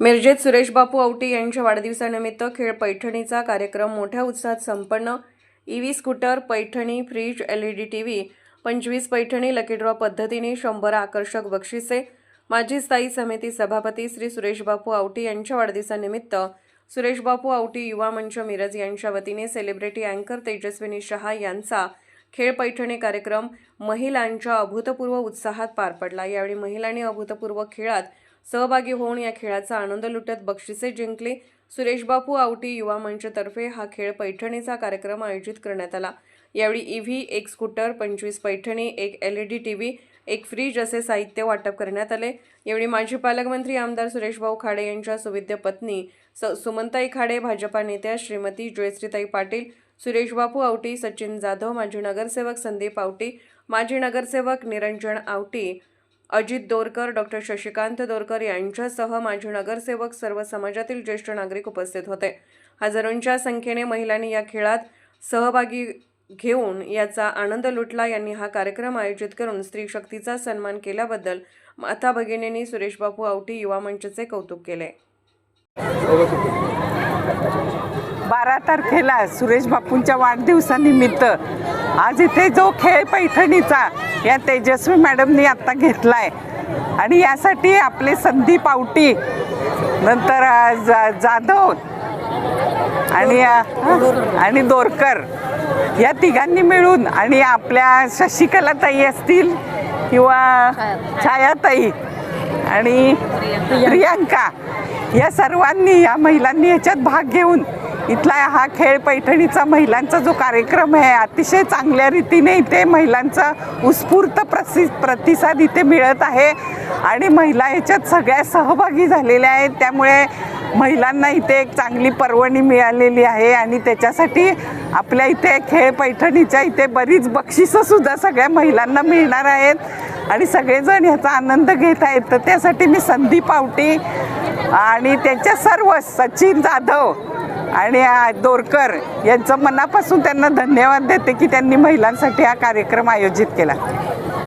मिरजेत सुरेशबापू औटी यांच्या वाढदिवसानिमित्त खेळ पैठणीचा कार्यक्रम मोठ्या उत्साहात संपन्न. EV scooter Paithani fridge L E D T V पंचवीस पैठणी लकी ड्रॉ पद्धतीने शंभर आकर्षक बक्षिसे. माजी स्थायी समिती सभापती श्री सुरेशबापू आवटी यांच्या वाढदिवसानिमित्त सुरेशबापू आवटी युवा मंच मिरज यांच्या वतीने सेलिब्रिटी अँकर तेजस्विनी शहा यांचा खेळ पैठणी कार्यक्रम महिलांच्या अभूतपूर्व उत्साहात पार पडला. यावेळी महिलांनी अभूतपूर्व खेळात सहभागी होऊन या खेळाचा आनंद लुटत बक्षिसे जिंकली. सुरेश बापू आवटी युवा मंचतर्फे हा खेळ पैठणीचा कार्यक्रम आयोजित करण्यात आला. यावेळी ईव्ही एक स्कूटर पंचवीस पैठणी एक L E D T V एक फ्रीज असे साहित्य वाटप करण्यात आले. यावेळी माजी पालकमंत्री आमदार सुरेशभाऊ खाडे यांच्या सुविद्य पत्नी स सुमंताई खाडे भाजपा नेत्या श्रीमती जयश्रीताई पाटील सुरेश बापू आवटी सचिन जाधव माजी नगरसेवक संदीप आवटी माजी नगरसेवक निरंजन आवटी अजित दोरकर डॉक्टर शशिकांत दोरकर यांच्यासह माजी नगरसेवक सर्व समाजातील ज्येष्ठ नागरिक उपस्थित होते. हजारोंच्या संख्येने महिलांनी या खेळात सहभागी घेऊन याचा आनंद लुटला. यांनी हा कार्यक्रम आयोजित करून स्त्री शक्तीचा सन्मान केल्याबद्दल माता भगिनींनी सुरेशबापू आवटी युवा मंचचे कौतुक केले. बारा तारखेला सुरेश बापूंच्या वाढदिवसानिमित्त आज इथे जो खेळ पैठणीचा या तेजस्वी मॅडमनी आत्ता घेतला आहे आणि यासाठी आपले संदीप आवटी नंतर जाधव आणि आणि दोरकर या तिघांनी मिळून आणि आपल्या शशिकलाताई असतील किंवा छायाताई आणि प्रियांका. या सर्वांनी या महिलांनी याच्यात भाग घेऊन इथला हा खेळ पैठणीचा महिलांचा जो कार्यक्रम आहे अतिशय चांगल्या रीतीने इथे महिलांचा उत्स्फूर्त प्रसि प्रतिसाद इथे मिळत आहे. आणि महिला याच्यात सगळ्या सहभागी झालेल्या आहेत. त्यामुळे महिलांना इथे एक चांगली पर्वणी मिळालेली आहे आणि त्याच्यासाठी आपल्या इथे खेळ पैठणीच्या इथे बरीच बक्षिसंसुद्धा सगळ्या महिलांना मिळणार आहेत. आणि सगळेजण ह्याचा आनंद घेत आहेत. तर त्यासाठी मी संधी पावटी आणि त्यांच्या सर्व सचिन जाधव आणि दोरकर यांचं मनापासून त्यांना धन्यवाद देते की त्यांनी महिलांसाठी हा कार्यक्रम आयोजित केला.